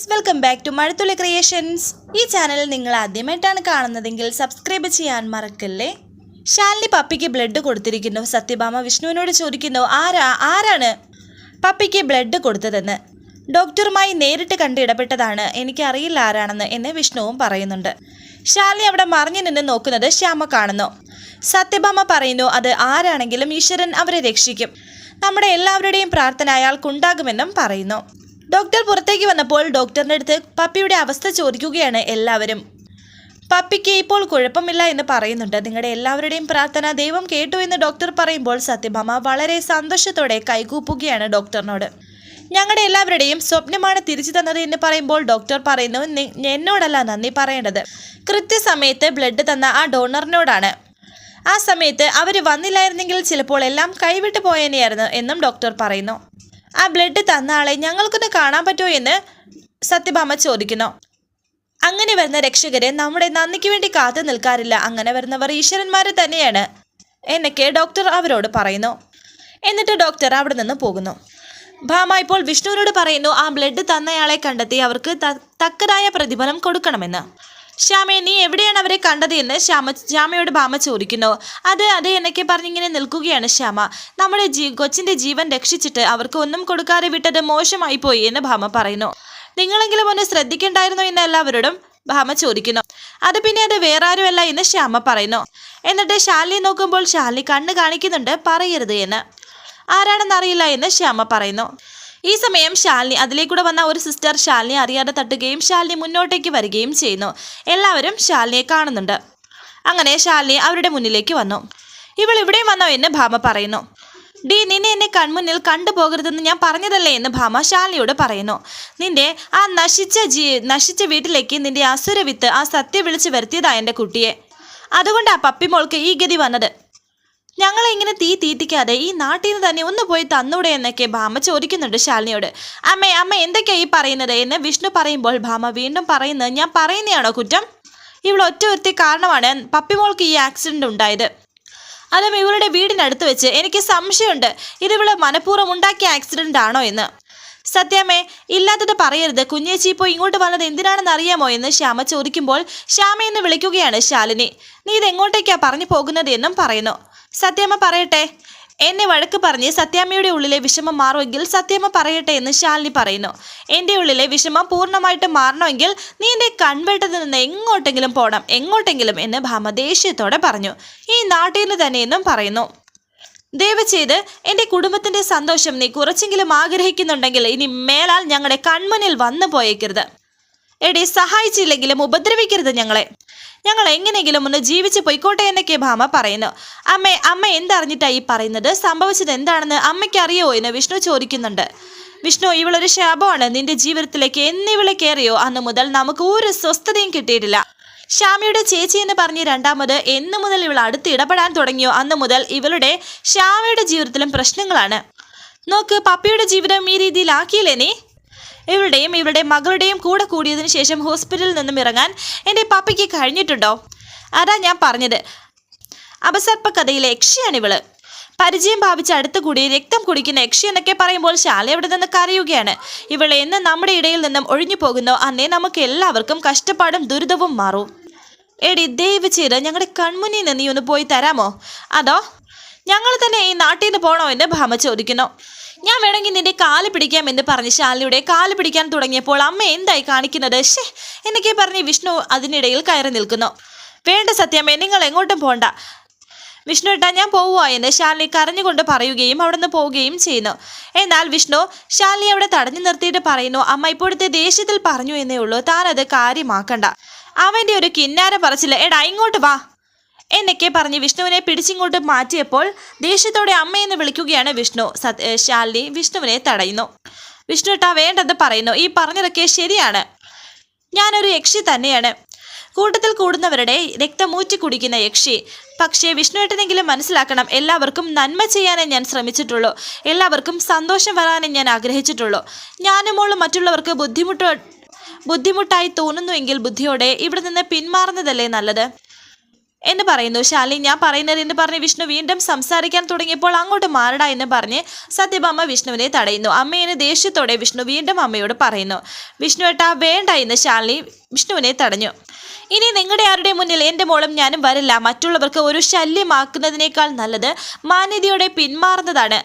Welcome back to Mazhathulli creations ഈ channel നിങ്ങൾ ആദ്യമായിട്ടാണ് കാണുന്നതെങ്കിൽ സബ്സ്ക്രൈബ് ചെയ്യാൻ മറക്കല്ലേ? ശാലിനി പപ്പിക്ക് ബ്ലഡ് കൊടുത്തിരിക്കുന്നു. സത്യഭാമ വിഷ്ണുവിനോട് ചോദിക്കുന്നു ആരാ? ആരാണ് പപ്പിക്ക് ബ്ലഡ് കൊടുത്തതെന്ന്? ഡോക്ടറുമായി നേരിട്ട് കണ്ട് ഇടപെട്ടതാണ് എനിക്കറിയില്ല ആരാണെന്ന് എന്ന് വിഷ്ണുവും പറയുന്നുണ്ട്. ശാലിനി അവിടെ മറിഞ്ഞു നിന്ന് നോക്കുന്നത് ശ്യാമ കാണുന്നു. സത്യഭാമ പറയുന്നു അത് ആരാണെങ്കിലും ഈശ്വരൻ അവരെ രക്ഷിക്കും. നമ്മുടെ എല്ലാവരുടെയും പ്രാർത്ഥന അയാൾക്കുണ്ടാകുമെന്നും പറയുന്നു. ഡോക്ടർ പുറത്തേക്ക് വന്നപ്പോൾ ഡോക്ടറിന്റെ അടുത്ത് പപ്പിയുടെ അവസ്ഥ ചോദിക്കുകയാണ് എല്ലാവരും. പപ്പിക്ക് ഇപ്പോൾ കുഴപ്പമില്ല എന്ന് പറയുന്നുണ്ട്. നിങ്ങളുടെ എല്ലാവരുടെയും പ്രാർത്ഥന ദൈവം കേട്ടു എന്ന് ഡോക്ടർ പറയുമ്പോൾ സത്യഭാമ വളരെ സന്തോഷത്തോടെ കൈകൂപ്പുകയാണ് ഡോക്ടറിനോട്. ഞങ്ങളുടെ എല്ലാവരുടെയും സ്വപ്നമാണ് തിരിച്ചു തന്നത് എന്ന് പറയുമ്പോൾ ഡോക്ടർ പറയുന്നു എന്നോടല്ല നന്ദി പറയേണ്ടത്. കൃത്യസമയത്ത് ബ്ലഡ് തന്ന ആ ഡോണറിനോടാണ്. ആ സമയത്ത് അവർ വന്നില്ലായിരുന്നെങ്കിൽ ചിലപ്പോൾ എല്ലാം കൈവിട്ടു പോയേനെയായിരുന്നു എന്നും ഡോക്ടർ പറയുന്നു. ആ ബ്ലഡ് തന്ന ആളെ ഞങ്ങൾക്കൊന്ന് കാണാൻ പറ്റുമോ എന്ന് സത്യഭാമ ചോദിക്കുന്നു. അങ്ങനെ വരുന്ന രക്ഷകരെ നമ്മുടെ നന്ദിക്ക് വേണ്ടി കാത്തു നിൽക്കാറില്ല. അങ്ങനെ വരുന്നവർ ഈശ്വരന്മാർ തന്നെയാണ് എന്നൊക്കെ ഡോക്ടർ അവരോട് പറയുന്നു. എന്നിട്ട് ഡോക്ടർ അവിടെ നിന്ന് പോകുന്നു. ഭാമ ഇപ്പോൾ വിഷ്ണുവിനോട് പറയുന്നു ആ ബ്ലഡ് തന്നയാളെ കണ്ടെത്തി അവർക്ക് തക്കതായ പ്രതിഫലം കൊടുക്കണമെന്ന്. ശ്യാമേ നീ എവിടെയാണ് അവരെ കണ്ടത് എന്ന് ശ്യാമ ശ്യാമയോട് ഭാമ ചോദിക്കുന്നു. അത് അത് എന്നൊക്കെ പറഞ്ഞിങ്ങനെ നിൽക്കുകയാണ് ശ്യാമ. നമ്മുടെ ജീ കൊച്ചിന്റെ ജീവൻ രക്ഷിച്ചിട്ട് അവർക്ക് ഒന്നും കൊടുക്കാതെ വിട്ടത് മോശമായി പോയി എന്ന് ഭാമ പറയുന്നു. നിങ്ങളെങ്കിലും ഒന്ന് ശ്രദ്ധിക്കേണ്ടായിരുന്നോ എന്ന് എല്ലാവരോടും ഭാമ ചോദിക്കുന്നു. അത് പിന്നെ അത് വേറെ ആരുമല്ല എന്ന് ശ്യാമ പറയുന്നു. എന്നിട്ട് ശാലിനെ നോക്കുമ്പോൾ ശാലി കണ്ണ് കാണിക്കുന്നുണ്ട് പറയരുത് എന്ന്. ആരാണെന്നറിയില്ല എന്ന് ശ്യാമ പറയുന്നു. ഈ സമയം ശാലിനി അതിലേക്കൂടെ വന്ന ഒരു സിസ്റ്റർ ശാലിനി അറിയാതെ തട്ടുകയും ശാലിനി മുന്നോട്ടേക്ക് വരികയും ചെയ്യുന്നു. എല്ലാവരും ശാലിനിയെ കാണുന്നുണ്ട്. അങ്ങനെ ശാലിനി അവരുടെ മുന്നിലേക്ക് വന്നു. ഇവൾ ഇവിടെയും വന്നോ? എന്ന് ഭാമ പറയുന്നു. ഡി നിന്നെ എന്നെ കൺമുന്നിൽ കണ്ടുപോകരുതെന്ന് ഞാൻ പറഞ്ഞതല്ലേ? എന്ന് ഭാമ ശാലിനിയോട് പറയുന്നു. നിന്റെ ആ നശിച്ച ജീ നശിച്ച വീട്ടിലേക്ക് നിന്റെ അസുരവിത്ത് ആ സത്യം വിളിച്ചു വരുത്തിയതാ എന്റെ കുട്ടിയെ. അതുകൊണ്ടാ പപ്പിമോൾക്ക് ഈ ഗതി വന്നത്. ഞങ്ങളെ ഇങ്ങനെ തീ തീറ്റിക്കാതെ ഈ നാട്ടിൽ നിന്ന് തന്നെ ഒന്ന് പോയി തന്നൂടെ എന്നൊക്കെ ഭാമ ചോദിക്കുന്നുണ്ട് ശാലിനിയോട്. അമ്മേ അമ്മ എന്തൊക്കെയാ ഈ പറയുന്നത്? എന്ന് വിഷ്ണു പറയുമ്പോൾ ഭാമ വീണ്ടും പറയുന്നത് ഞാൻ പറയുന്നതാണോ കുറ്റം? ഇവൾ ഒറ്റ ഒരുത്തി കാരണമാണ് പപ്പിമോൾക്ക് ഈ ആക്സിഡന്റ് ഉണ്ടായത്. അതും ഇവളുടെ വീടിനടുത്ത് വെച്ച് എനിക്ക് സംശയമുണ്ട്. ഇത് ഇവൾ മനഃപൂർവം ഉണ്ടാക്കിയ ആക്സിഡന്റ് ആണോ എന്ന്. സത്യമേ ഇല്ലാത്തത് പറയരുത്. കുഞ്ഞേച്ചി ഇപ്പോൾ ഇങ്ങോട്ട് വന്നത് എന്തിനാണെന്ന് അറിയാമോ എന്ന് ശ്യാമ ചോദിക്കുമ്പോൾ ശ്യാമ എന്ന് വിളിക്കുകയാണ് ശാലിനി. നീ ഇതെങ്ങോട്ടേക്കാ പറഞ്ഞു പോകുന്നത് എന്നും പറയുന്നു. സത്യമ്മ പറയട്ടെ. എന്നെ വഴക്ക് പറഞ്ഞ് സത്യാമ്മയുടെ ഉള്ളിലെ വിഷമം മാറുമെങ്കിൽ സത്യമ്മ പറയട്ടെ എന്ന് ശാലിനി പറയുന്നു. എന്റെ ഉള്ളിലെ വിഷമം പൂർണമായിട്ട് മാറണമെങ്കിൽ നീ എന്റെ കൺവെട്ടത്തിൽ നിന്ന് എങ്ങോട്ടെങ്കിലും പോകണം എങ്ങോട്ടെങ്കിലും എന്ന് ഭാമ ദേഷ്യത്തോടെ പറഞ്ഞു. ഈ നാട്ടിൽ നിന്ന് തന്നെ എന്നും പറയുന്നു. ദയവ് ചെയ്ത് എന്റെ കുടുംബത്തിന്റെ സന്തോഷം നീ കുറച്ചെങ്കിലും ആഗ്രഹിക്കുന്നുണ്ടെങ്കിൽ ഇനി മേലാൽ ഞങ്ങളുടെ കൺമുന്നിൽ വന്നു പോയേക്കരുത്. എടി സഹായിച്ചില്ലെങ്കിലും ഉപദ്രവിക്കരുത് ഞങ്ങളെ. ഞങ്ങൾ എങ്ങനെയെങ്കിലും ഒന്ന് ജീവിച്ച് പൊയ്ക്കോട്ടെ എന്നൊക്കെ ഭാമ പറയുന്നു. അമ്മ അമ്മ എന്തറിഞ്ഞിട്ടാ ഈ പറയുന്നത്? സംഭവിച്ചത് എന്താണെന്ന് അമ്മയ്ക്ക് അറിയോ എന്ന് വിഷ്ണു ചോദിക്കുന്നുണ്ട്. വിഷ്ണു ഇവളൊരു ശാപമാണ്. നിന്റെ ജീവിതത്തിലേക്ക് എന്നിവളെ കയറിയോ അന്ന് മുതൽ നമുക്ക് ഒരു സ്വസ്ഥതയും കിട്ടിയിട്ടില്ല. ശ്യാമയുടെ ചേച്ചി എന്ന് പറഞ്ഞ് രണ്ടാമത് എന്നു മുതൽ ഇവൾ അടുത്ത് ഇടപെടാൻ തുടങ്ങിയോ? അന്ന് മുതൽ ഇവളുടെ ശ്യാമയുടെ ജീവിതത്തിലും പ്രശ്നങ്ങളാണ്. നോക്ക് പപ്പിയുടെ ജീവിതം ഈ രീതിയിലാക്കിയില്ലേ നീ? ഇവളുടെയും ഇവളുടെ മകളുടെയും കൂടെ കൂടിയതിനു ശേഷം ഹോസ്പിറ്റലിൽ നിന്നും ഇറങ്ങാൻ എന്റെ പപ്പയ്ക്ക് കഴിഞ്ഞിട്ടുണ്ടോ? അതാ ഞാൻ പറഞ്ഞത്. അപസർപ്പ കഥയിലെ യക്ഷിയാണ് ഇവൾ. പരിചയം ഭാവിച്ച് അടുത്ത് കൂടി രക്തം കുടിക്കുന്ന യക്ഷി എന്നൊക്കെ പറയുമ്പോൾ ശാല എവിടെ നിന്ന് കരയുകയാണ്. ഇവൾ എന്ന് നമ്മുടെ ഇടയിൽ നിന്നും ഒഴിഞ്ഞു പോകുന്നോ? അന്നേ നമുക്ക് എല്ലാവർക്കും കഷ്ടപ്പാടും ദുരിതവും മാറും. എടി ദയവ് ചെയ്ത് ഞങ്ങളുടെ കൺമുന്നിൽ നിന്ന് നീ ഒന്ന് പോയി തരാമോ? അതോ? ഞങ്ങൾ തന്നെ ഈ നാട്ടിൽ നിന്ന് പോകണോ എന്ന് ഭാമ ചോദിക്കുന്നു. ഞാൻ വേണമെങ്കിൽ നിന്റെ കാൽ പിടിക്കാം എന്ന് പറഞ്ഞ് ശാലിയുടെ കാൽ പിടിക്കാൻ തുടങ്ങിയപ്പോൾ അമ്മ എന്തായി കാണിക്കുന്നത്? ഷേ എന്നൊക്കെ പറഞ്ഞ് വിഷ്ണു അതിനിടയിൽ കയറി നിൽക്കുന്നു. വേണ്ട സത്യമേ നിങ്ങൾ എങ്ങോട്ടും പോണ്ട. വിഷ്ണു ഏട്ടാ ഞാൻ പോവുക എന്ന് ശാലിനി കരഞ്ഞുകൊണ്ട് പറയുകയും അവിടുന്ന് പോവുകയും ചെയ്യുന്നു. എന്നാൽ വിഷ്ണു ശാലിനി അവിടെ തടഞ്ഞു നിർത്തിയിട്ട് പറയുന്നു അമ്മ ഇപ്പോഴത്തെ ദേഷ്യത്തിൽ പറഞ്ഞു എന്നേ ഉള്ളൂ. താനത് കാര്യമാക്കണ്ട. അവന്റെ ഒരു കിന്നാരം പറച്ചില്ല എടാ ഇങ്ങോട്ട് വാ. എന്നൊക്കെ പറഞ്ഞ് വിഷ്ണുവിനെ പിടിച്ചിങ്ങോട്ട് മാറ്റിയപ്പോൾ ദേഷ്യത്തോടെ അമ്മയെന്ന് വിളിക്കുകയാണ് വിഷ്ണു. സത് ശാലിനി വിഷ്ണുവിനെ തടയുന്നു. വിഷ്ണു ഏട്ടാ വേണ്ടെന്ന് പറയുന്നു. ഈ പറഞ്ഞതൊക്കെ ശരിയാണ്. ഞാനൊരു യക്ഷി തന്നെയാണ്. കൂട്ടത്തിൽ കൂടുന്നവരുടെ രക്തം ഊറ്റി കുടിക്കുന്ന യക്ഷി. പക്ഷേ വിഷ്ണുവേട്ടനെങ്കിലും മനസ്സിലാക്കണം എല്ലാവർക്കും നന്മ ചെയ്യാനേ ഞാൻ ശ്രമിച്ചിട്ടുള്ളൂ. എല്ലാവർക്കും സന്തോഷം വരാനേ ഞാൻ ആഗ്രഹിച്ചിട്ടുള്ളൂ. ഞാനും മോളും മറ്റുള്ളവർക്ക് ബുദ്ധിമുട്ട് ബുദ്ധിമുട്ടായി തോന്നുന്നുവെങ്കിൽ ബുദ്ധിയോടെ ഇവിടെ നിന്ന് പിന്മാറുന്നതല്ലേ നല്ലത്? എന്ന് പറയുന്നു. ശാലി ഞാൻ പറയുന്നത് എന്ന് പറഞ്ഞ് വിഷ്ണു വീണ്ടും സംസാരിക്കാൻ തുടങ്ങിയപ്പോൾ അങ്ങോട്ട് മാറടാ എന്ന് പറഞ്ഞ് സത്യഭാമ വിഷ്ണുവിനെ തടയുന്നു. അമ്മയെന്ന് ദേഷ്യത്തോടെ വിഷ്ണു വീണ്ടും അമ്മയോട് പറയുന്നു. വിഷ്ണു ഏട്ടാ വേണ്ട എന്ന് ശാലിനി വിഷ്ണുവിനെ തടഞ്ഞു. ഇനി നിങ്ങളുടെ ആരുടെ മുന്നിൽ എന്റെ മോളും ഞാനും വരില്ല? മറ്റുള്ളവർക്ക് ഒരു ശല്യമാക്കുന്നതിനേക്കാൾ നല്ലത് മാന്യതയോടെ പിന്മാറുന്നതാണ്.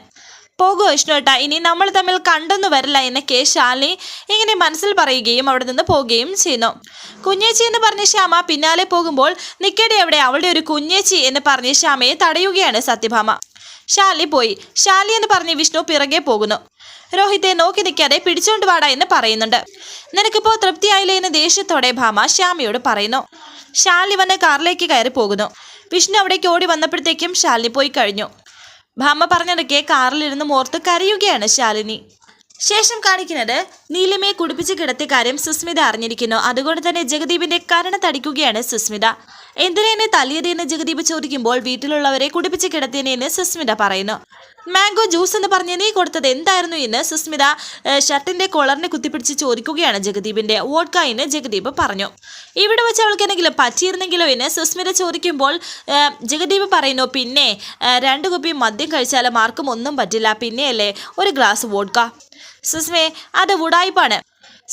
പോകൂ ഏട്ടാ. ഇനി നമ്മൾ തമ്മിൽ കണ്ടൊന്നു വരില്ല എന്ന് കെ ശാലിനി ഇങ്ങനെ മനസ്സിൽ പറയുകയും അവിടെ നിന്ന് പോവുകയും ചെയ്യുന്നു. കുഞ്ഞേച്ചി എന്ന് പറഞ്ഞ ശ്യാമ പിന്നാലെ പോകുമ്പോൾ നിക്കേടി അവിടെ അവളുടെ ഒരു കുഞ്ഞേച്ചി എന്ന് പറഞ്ഞ് ശ്യാമയെ തടയുകയാണ് സത്യഭാമ. ശാലി പോയി. ശാലി എന്ന് പറഞ്ഞ് വിഷ്ണു പിറകെ പോകുന്നു. രോഹിത്തെ നോക്കി നിൽക്കാതെ പിടിച്ചോണ്ട് വാടാ എന്ന് പറയുന്നുണ്ട്. നിനക്കിപ്പോ തൃപ്തിയായില്ലേ എന്ന് ദേഷ്യത്തോടെ ഭാമ ശ്യാമയോട് പറയുന്നു. ശാലി വന്ന് കാറിലേക്ക് കയറി പോകുന്നു. വിഷ്ണു അവിടേക്ക് ഓടി വന്നപ്പോഴത്തേക്കും ശാലിനി പോയി കഴിഞ്ഞു. ഭാമ പറഞ്ഞിടയ്ക്ക് കാറിലിരുന്ന് മോർത്ത് കരയുകയാണ് ശാലിനി. ശേഷം കാണിക്കുന്നത് നീലിമയെ കുടിപ്പിച്ച് കിടത്തിയ കാര്യം സുസ്മിത അറിഞ്ഞിരിക്കുന്നു. അതുകൊണ്ട് തന്നെ ജഗദീപിന്റെ കരണ തടിക്കുകയാണ് സുസ്മിത. എന്തിനെ തല്ലിയതെന്ന് ജഗദീപ് ചോദിക്കുമ്പോൾ വീട്ടിലുള്ളവരെ കുടിപ്പിച്ച് കിടത്തിയതിനെന്ന് സുസ്മിത പറയുന്നു. മാംഗോ ജ്യൂസ് എന്ന് പറഞ്ഞ് നീ കൊടുത്തത് എന്തായിരുന്നു എന്ന് സുസ്മിത ഷർട്ടിന്റെ കോളറിനെ കുത്തിപ്പിടിച്ച് ചോദിക്കുകയാണ് ജഗദീപിന്റെ. വോഡ്ക എന്ന് ജഗദീപ് പറഞ്ഞു. ഇവിടെ വെച്ച് അവൾക്ക് എന്തെങ്കിലും പറ്റിയിരുന്നെങ്കിലോ എന്ന് സുസ്മിത ചോദിക്കുമ്പോൾ ജഗദീപ് പറയുന്നു പിന്നെ രണ്ട് കുപ്പി മദ്യം കഴിച്ചാലും ആർക്കും ഒന്നും പറ്റില്ല. പിന്നെയല്ലേ ഒരു ഗ്ലാസ് വോഡ്ക. സുസ്മേ അത് ഉടായ്പാണ്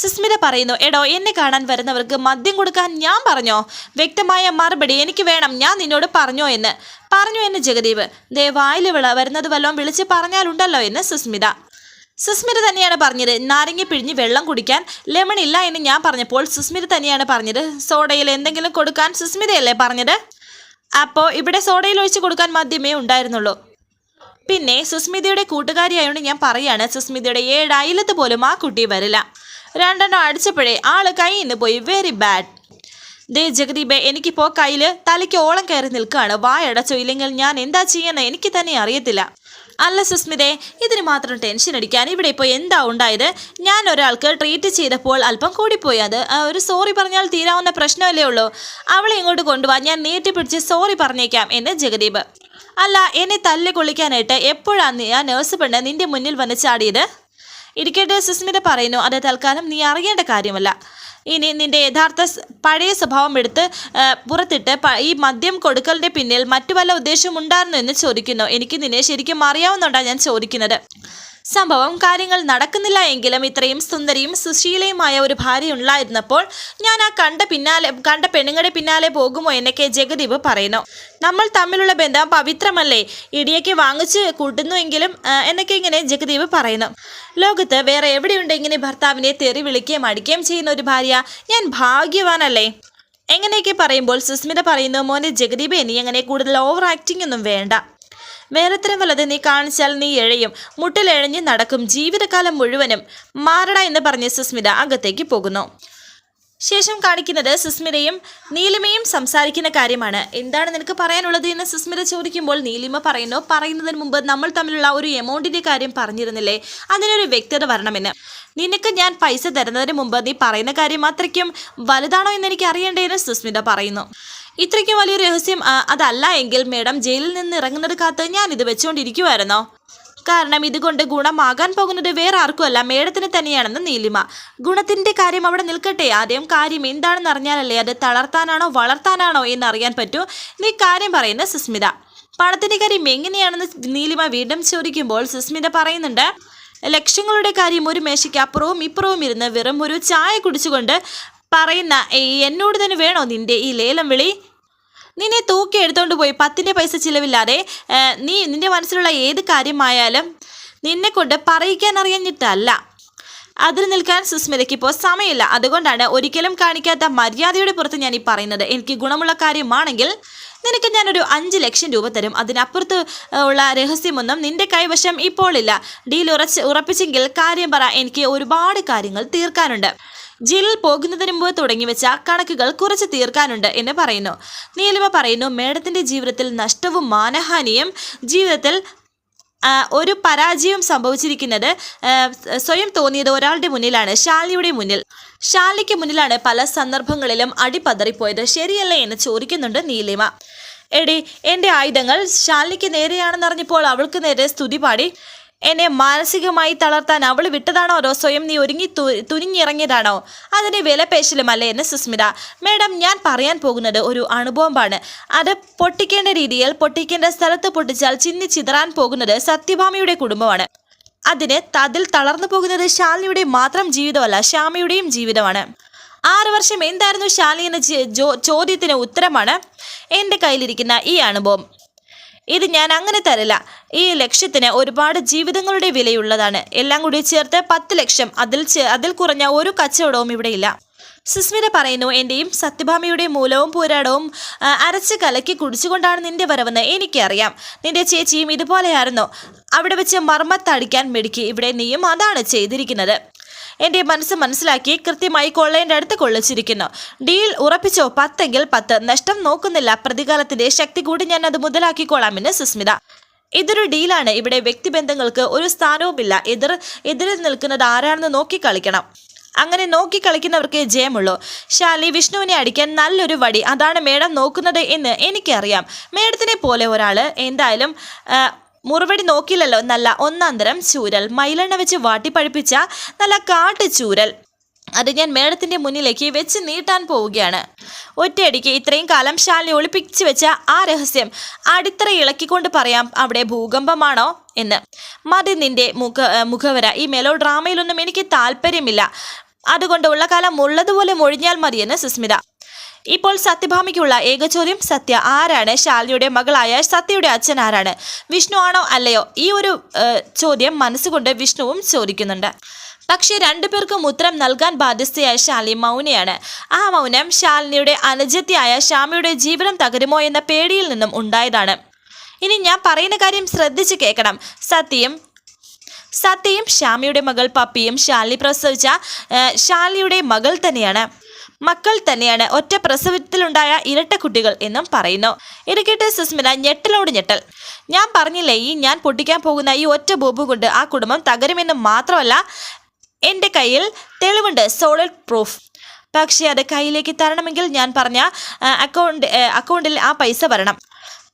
സുസ്മിത പറയുന്നു എടോ എന്നെ കാണാൻ വരുന്നവർക്ക് മദ്യം കൊടുക്കാൻ ഞാൻ പറഞ്ഞോ? വ്യക്തമായ മറുപടി എനിക്ക് വേണം ഞാൻ നിന്നോട് പറഞ്ഞോ എന്ന്. പറഞ്ഞു എന്ന് ജഗദീപ്. ദേ വായിൽ വിള വരുന്നത് വല്ലതും വിളിച്ച് പറഞ്ഞാലുണ്ടല്ലോ എന്ന് സുസ്മിത. സുസ്മിത തന്നെയാണ് പറഞ്ഞത് നാരങ്ങ പിഴിഞ്ഞ് വെള്ളം കുടിക്കാൻ ലെമൺ ഇല്ല എന്ന് ഞാൻ പറഞ്ഞപ്പോൾ സുസ്മിത തന്നെയാണ് പറഞ്ഞത്. സോഡയിൽ എന്തെങ്കിലും കൊടുക്കാൻ സുസ്മിതയല്ലേ പറഞ്ഞത്? അപ്പോൾ ഇവിടെ സോഡയിൽ ഒഴിച്ച് കൊടുക്കാൻ മദ്യമേ ഉണ്ടായിരുന്നുള്ളൂ. പിന്നെ സുസ്മിതയുടെ കൂട്ടുകാരിയായോണ്ട് ഞാൻ പറയാണ് സുസ്മിതയുടെ ഏഴ് അയലത്ത് പോലും ആ കുട്ടി വരില്ല. രണ്ടെണ്ണം അടിച്ചപ്പോഴേ ആൾ കയ്യിൽ നിന്ന് പോയി വെരി ബാഡ് ദേ ജഗദീപെ എനിക്കിപ്പോൾ കയ്യിൽ തലയ്ക്ക് ഓളം കയറി നിൽക്കുകയാണ് വായടച്ചോ ഇല്ലെങ്കിൽ ഞാൻ എന്താ ചെയ്യുന്നത് എനിക്ക് തന്നെ അറിയത്തില്ല. അല്ല സുസ്മിതേ ഇതിന് മാത്രം ടെൻഷൻ അടിക്കാൻ ഇവിടെ ഇപ്പോൾ എന്താ ഉണ്ടായത്? ഞാൻ ഒരാൾക്ക് ട്രീറ്റ് ചെയ്തപ്പോൾ അല്പം കൂടിപ്പോയി. അത് ഒരു സോറി പറഞ്ഞാൽ തീരാവുന്ന പ്രശ്നമല്ലേ ഉള്ളൂ. അവളെ ഇങ്ങോട്ട് കൊണ്ടുപോകാൻ ഞാൻ നീട്ടി പിടിച്ച് സോറി പറഞ്ഞേക്കാം എന്ന് ജഗദീപ്. അല്ല എന്നെ തല്ലി കൊള്ളിക്കാനായിട്ട് എപ്പോഴാണ് ആ നേഴ്സ് പെണ്ണ് നിന്റെ മുന്നിൽ വന്ന് ചാടിയത്? ഇരിക്കട്ടെ സുസ്മിത പറയുന്നു അത് തൽക്കാലം നീ അറിയേണ്ട കാര്യമല്ല. ഇനി നിന്റെ യഥാർത്ഥ പഴയ സ്വഭാവം എടുത്ത് പുറത്തിട്ട് ഈ മദ്യം കൊടുക്കലിന്റെ പിന്നിൽ മറ്റു വല്ല ഉദ്ദേശവും ഉണ്ടായിരുന്നു എന്ന് ചോദിക്കുന്നു. എനിക്ക് നിന്നെ ശരിക്കും അറിയാവുന്നുണ്ടാണ് ഞാൻ ചോദിക്കുന്നത്. സംഭവം കാര്യങ്ങൾ നടക്കുന്നില്ല എങ്കിലും ഇത്രയും സുന്ദരിയും സുശീലയുമായ ഒരു ഭാര്യ ഉണ്ടായിരുന്നപ്പോൾ ഞാൻ ആ കണ്ട പിന്നാലെ കണ്ട പെണ്ണുങ്ങളുടെ പിന്നാലെ പോകുമോ എന്നൊക്കെ ജഗദീപ് പറയുന്നു. നമ്മൾ തമ്മിലുള്ള ബന്ധം പവിത്രമല്ലേ? ഇടിയൊക്കെ വാങ്ങിച്ച് കൂട്ടുന്നുവെങ്കിലും എന്നൊക്കെ ഇങ്ങനെ ജഗദീപ് പറയുന്നു. ലോകത്ത് വേറെ എവിടെയുണ്ട് ഇങ്ങനെ ഭർത്താവിനെ തെറി വിളിക്കുകയും അടിക്കുകയും ചെയ്യുന്ന ഒരു ഭാര്യ? ഞാൻ ഭാഗ്യവാനല്ലേ? എങ്ങനെയൊക്കെ പറയുമ്പോൾ സുസ്മിത പറയുന്നു മോനെ ജഗദീപ് നീ അങ്ങനെ കൂടുതൽ ഓവർ ആക്ടിംഗ് ഒന്നും വേണ്ട. വേറെത്തരം വല്ലത് നീ കാണിച്ചാൽ നീ എഴയും. മുട്ടിലെഴഞ്ഞ് നടക്കും ജീവിതകാലം മുഴുവനും. മാറട എന്ന് പറഞ്ഞ് സുസ്മിത അകത്തേക്ക് പോകുന്നു. ശേഷം കാണിക്കുന്നത് സുസ്മിതയും നീലിമയും സംസാരിക്കുന്ന കാര്യമാണ്. എന്താണ് നിനക്ക് പറയാനുള്ളത് എന്ന് സുസ്മിത ചോദിക്കുമ്പോൾ നീലിമ പറയുന്നു പറയുന്നതിന് മുമ്പ് നമ്മൾ തമ്മിലുള്ള ഒരു എമൗണ്ടിന്റെ കാര്യം പറഞ്ഞിരുന്നില്ലേ? അതിനൊരു വ്യക്തത വരണമെന്ന്. നിനക്ക് ഞാൻ പൈസ തരുന്നതിന് മുമ്പ് നീ പറയുന്ന കാര്യം അത്രയ്ക്കും വലുതാണോ എന്ന് എനിക്ക് അറിയേണ്ടതെന്ന് സുസ്മിത പറയുന്നു. ഇത്രയ്ക്കും വലിയ രഹസ്യം അതല്ല എങ്കിൽ മേഡം ജയിലിൽ നിന്ന് ഇറങ്ങുന്നത് കാത്ത് ഞാൻ ഇത് വെച്ചുകൊണ്ടിരിക്കുമായിരുന്നോ കാരണം ഇതുകൊണ്ട് ഗുണമാകാൻ പോകുന്നത് വേറെ ആർക്കുമല്ല മേഡത്തിന് തന്നെയാണെന്ന് നീലിമ. ഗുണത്തിന്റെ കാര്യം അവിടെ നിൽക്കട്ടെ. ആദ്യം കാര്യം എന്താണെന്ന് അറിഞ്ഞാലല്ലേ അത് തളർത്താനാണോ വളർത്താനാണോ എന്ന് അറിയാൻ പറ്റൂ. നീ കാര്യം പറയുന്ന സുസ്മിത. പണത്തിന്റെ കാര്യം എങ്ങനെയാണെന്ന് നീലിമ വീണ്ടും ചോദിക്കുമ്പോൾ സുസ്മിത പറയുന്നുണ്ട് ലക്ഷങ്ങളുടെ കാര്യം ഒരു മേശയ്ക്ക് അപ്പുറവും ഇപ്പുറവും ഇരുന്ന് വെറും ഒരു ചായ കുടിച്ചുകൊണ്ട് പറയുന്ന എന്നോട് തന്നെ വേണോ നിന്റെ ഈ ലേലം വിളി? നിന്നെ തൂക്കി എടുത്തോണ്ട് പോയി. പത്തിന്റെ പൈസ ചിലവില്ലാതെ നീ നിന്റെ മനസ്സിലുള്ള ഏത് കാര്യമായാലും നിന്നെ കൊണ്ട് പറയിക്കാൻ അറിയഞ്ഞിട്ടല്ല അതിൽ നിൽക്കാൻ സുസ്മിതയ്ക്ക് ഇപ്പോൾ സമയമില്ല. അതുകൊണ്ടാണ് ഒരിക്കലും കാണിക്കാത്ത മര്യാദയുടെ പുറത്ത് ഞാൻ ഈ പറയുന്നത്. എനിക്ക് ഗുണമുള്ള കാര്യമാണെങ്കിൽ നിനക്ക് ഞാനൊരു അഞ്ച് ലക്ഷം രൂപ തരും. അതിനപ്പുറത്ത് ഉള്ള രഹസ്യമൊന്നും നിന്റെ കൈവശം ഇപ്പോൾ ഇല്ല. ഡീൽ ഉറച്ച് ഉറപ്പിച്ചെങ്കിൽ കാര്യം പറ. എനിക്ക് ഒരുപാട് കാര്യങ്ങൾ തീർക്കാനുണ്ട്. ജയിലിൽ പോകുന്നതിന് മുമ്പ് തുടങ്ങി വെച്ച കണക്കുകൾ കുറച്ച് തീർക്കാനുണ്ട് എന്ന് പറയുന്നു. നീലിമ പറയുന്നു മേഡത്തിന്റെ ജീവിതത്തിൽ നഷ്ടവും മാനഹാനിയും ജീവിതത്തിൽ ഒരു പരാജയം സംഭവിച്ചിരിക്കുന്നത് സ്വയം തോന്നിയത് ഒരാളുടെ മുന്നിലാണ് ഷാലിയുടെ മുന്നിൽ. ഷാലിക്ക് മുന്നിലാണ് പല സന്ദർഭങ്ങളിലും അടിപതറിപ്പോയത്. ശരിയല്ലേ എന്ന് ചോദിക്കുന്നുണ്ട് നീലിമ. എടി എന്റെ ആയുധങ്ങൾ ഷാലിക്ക് നേരെയാണെന്നറിഞ്ഞപ്പോൾ അവൾക്ക് നേരെ സ്തുതി പാടി. എന്നെ മാനസികമായി തളർത്താൻ അവൾ വിട്ടതാണോ അതോ സ്വയം നീ ഒരുങ്ങി തുനിഞ്ഞിറങ്ങിയതാണോ? അതിന് വിലപേശലുമല്ലേ എന്ന് സുസ്മിത. മേഡം ഞാൻ പറയാൻ പോകുന്നത് ഒരു അണുബോംബാണ്. അത് പൊട്ടിക്കേണ്ട രീതിയിൽ പൊട്ടിക്കേണ്ട സ്ഥലത്ത് പൊട്ടിച്ചാൽ ചിന്നി ചിതറാൻ പോകുന്നത് സത്യഭാമയുടെ കുടുംബമാണ്. അതിന് തതിൽ തളർന്നു പോകുന്നത് ശാലിനിയുടെ മാത്രം ജീവിതമല്ല ശ്യാമയുടെയും ജീവിതമാണ്. ആറു വർഷം എന്തായിരുന്നു ശാലി എന്ന ചോദ്യത്തിന് ഉത്തരമാണ്? എന്റെ കയ്യിലിരിക്കുന്ന ഈ അണുബോം ഇത് ഞാൻ അങ്ങനെ തരില്ല ഈ ലക്ഷ്യത്തിന് ഒരുപാട് ജീവിതങ്ങളുടെ വിലയുള്ളതാണ്. എല്ലാം കൂടി ചേർത്ത് പത്ത് ലക്ഷം. അതിൽ അതിൽ കുറഞ്ഞ ഒരു കച്ചവടവും ഇവിടെയില്ല സുസ്മിത പറയുന്നു എന്റെയും സത്യഭാമയുടെയും മൂലവും പോരാടവും അരച്ച് കലക്കി കുടിച്ചുകൊണ്ടാണ് നിന്റെ വരവെന്ന് എനിക്കറിയാം. നിന്റെ ചേച്ചിയും ഇതുപോലെയായിരുന്നു. അവിടെ വെച്ച് മർമ്മത്തടിക്കാൻ മെടുക്കി. ഇവിടെ നീയും അതാണ് ചെയ്തിരിക്കുന്നത്. എന്റെ മനസ്സ് മനസ്സിലാക്കി കൃത്യമായി കൊള്ളേന്റെ അടുത്ത് കൊള്ളിച്ചിരിക്കുന്നു. ഡീൽ ഉറപ്പിച്ചോ? പത്തെങ്കിൽ പത്ത്. നഷ്ടം നോക്കുന്നില്ല. പ്രതികാരത്തിന്റെ ശക്തി കൂടി ഞാൻ അത് മുതലാക്കിക്കോളാമെന്ന് സുസ്മിത. ഇതൊരു ഡീലാണ്. ഇവിടെ വ്യക്തിബന്ധങ്ങൾക്ക് ഒരു സ്ഥാനവുമില്ല. എതിർ എതിരിൽ നിൽക്കുന്നത് ആരാണെന്ന് നോക്കി കളിക്കണം. അങ്ങനെ നോക്കി കളിക്കുന്നവർക്ക് ജയമുള്ളൂ. ശാലി വിഷ്ണുവിനെ അടിക്കാൻ നല്ലൊരു വടി. അതാണ് മേഡം നോക്കുന്നത് എന്ന് എനിക്കറിയാം. മേഡത്തിനെ പോലെ ഒരാൾ എന്തായാലും മുറുവടി നോക്കില്ലല്ലോ നല്ല ഒന്നാന്തരം തരം ചൂരൽ. മയിലെണ്ണ വെച്ച് വാട്ടിപ്പഴിപ്പിച്ച നല്ല കാട്ട് ചൂരൽ. അത് ഞാൻ മേഡത്തിന്റെ മുന്നിലേക്ക് വെച്ച് നീട്ടാൻ പോവുകയാണ്. ഒറ്റയടിക്ക് ഇത്രയും കാലം ശാലിനി ഒളിപ്പിച്ചു വെച്ച ആ രഹസ്യം അടിത്തറ ഇളക്കിക്കൊണ്ട് പറയാം അവിടെ ഭൂകമ്പമാണോ എന്ന്. മതി നിന്റെ മുഖ മുഖവര. ഈ മെലോ ഡ്രാമയിലൊന്നും എനിക്ക് താല്പര്യമില്ല. അതുകൊണ്ട് ഉള്ള കാലം ഉള്ളതുപോലെ മൊഴിഞ്ഞാൽ മതിയെന്ന് സുസ്മിത. ഇപ്പോൾ സത്യഭാമിക്കുള്ള ഏക ചോദ്യം സത്യ. ആരാണ് ശാലിനിയുടെ മകളായ സത്യയുടെ അച്ഛൻ ആരാണ്? വിഷ്ണു ആണോ അല്ലയോ? ഈ ഒരു ചോദ്യം മനസ്സുകൊണ്ട് വിഷ്ണുവും ചോദിക്കുന്നുണ്ട്. പക്ഷേ രണ്ടുപേർക്കും ഉത്തരം നൽകാൻ ബാധ്യസ്ഥയായ ശാലി മൗനയാണ്. ആ മൗനം ശാലിനിയുടെ അനുജത്തിയായ ശ്യാമയുടെ ജീവനം തകരുമോ എന്ന പേടിയിൽ നിന്നും ഉണ്ടായതാണ്. ഇനി ഞാൻ പറയുന്ന കാര്യം ശ്രദ്ധിച്ച് കേൾക്കണം. സത്യം സത്യയും ശ്യാമയുടെ മകൾ പപ്പിയും ശാലി പ്രസവിച്ച ശാലിയുടെ മകൾ തന്നെയാണ്. മക്കൾ തന്നെയാണ് ഒറ്റ പ്രസവത്തിലുണ്ടായ ഇരട്ട കുട്ടികൾ എന്നും പറയുന്നു. ഇത് സുസ്മിത ഞെട്ടലോട് ഞെട്ടൽ. ഞാൻ പറഞ്ഞില്ലേ ഈ ഞാൻ പൊട്ടിക്കാൻ പോകുന്ന ഈ ഒറ്റ ബോബു കൊണ്ട് ആ കുടുംബം തകരുമെന്ന് മാത്രമല്ല എന്റെ കയ്യിൽ തെളിവുണ്ട് സോളിഡ് പ്രൂഫ് പക്ഷേ അത് കയ്യിലേക്ക് തരണമെങ്കിൽ ഞാൻ പറഞ്ഞ അക്കൗണ്ട് അക്കൗണ്ടിൽ ആ പൈസ വരണം.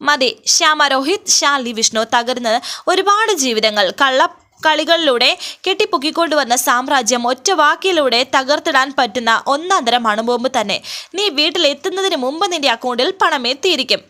മതി. ശ്യാമ രോഹിത് ശാലി വിഷ്ണു തകരുന്നത് ഒരുപാട് ജീവിതങ്ങൾ കള്ള കളികളിലൂടെ കെട്ടിപ്പൊക്കിക്കൊണ്ടുവന്ന സാമ്രാജ്യം ഒറ്റ വാക്കിലൂടെ തകർത്തിടാൻ പറ്റുന്ന ഒന്നാം തരം അണുബോംബ് തന്നെ. നീ വീട്ടിലെത്തുന്നതിന് മുമ്പ് നിന്റെ അക്കൗണ്ടിൽ പണം എത്തിയിരിക്കും.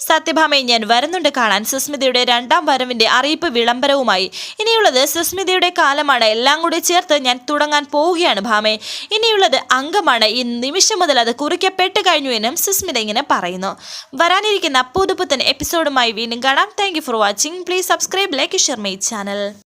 സത്യഭാമയെ ഞാൻ വരുന്നുണ്ട് കാണാൻ. സുസ്മിതയുടെ രണ്ടാം വരവിന്റെ അറിയിപ്പ് വിളംബരവുമായി. ഇനിയുള്ളത് സുസ്മിതയുടെ കാലമാണ്. എല്ലാം കൂടി ചേർത്ത് ഞാൻ തുടങ്ങാൻ പോവുകയാണ് ഭാമേ. ഇനിയുള്ളത് അംഗമാണ്. ഈ നിമിഷം മുതൽ അത് കുറിക്കപ്പെട്ട് കഴിഞ്ഞു എന്നും സുസ്മിത ഇങ്ങനെ പറയുന്നു. വരാനിരിക്കുന്ന പുതുപുത്തൻ എപ്പിസോഡുമായി വീണ്ടും കാണാം. Thank for watching please subscribe like share my channel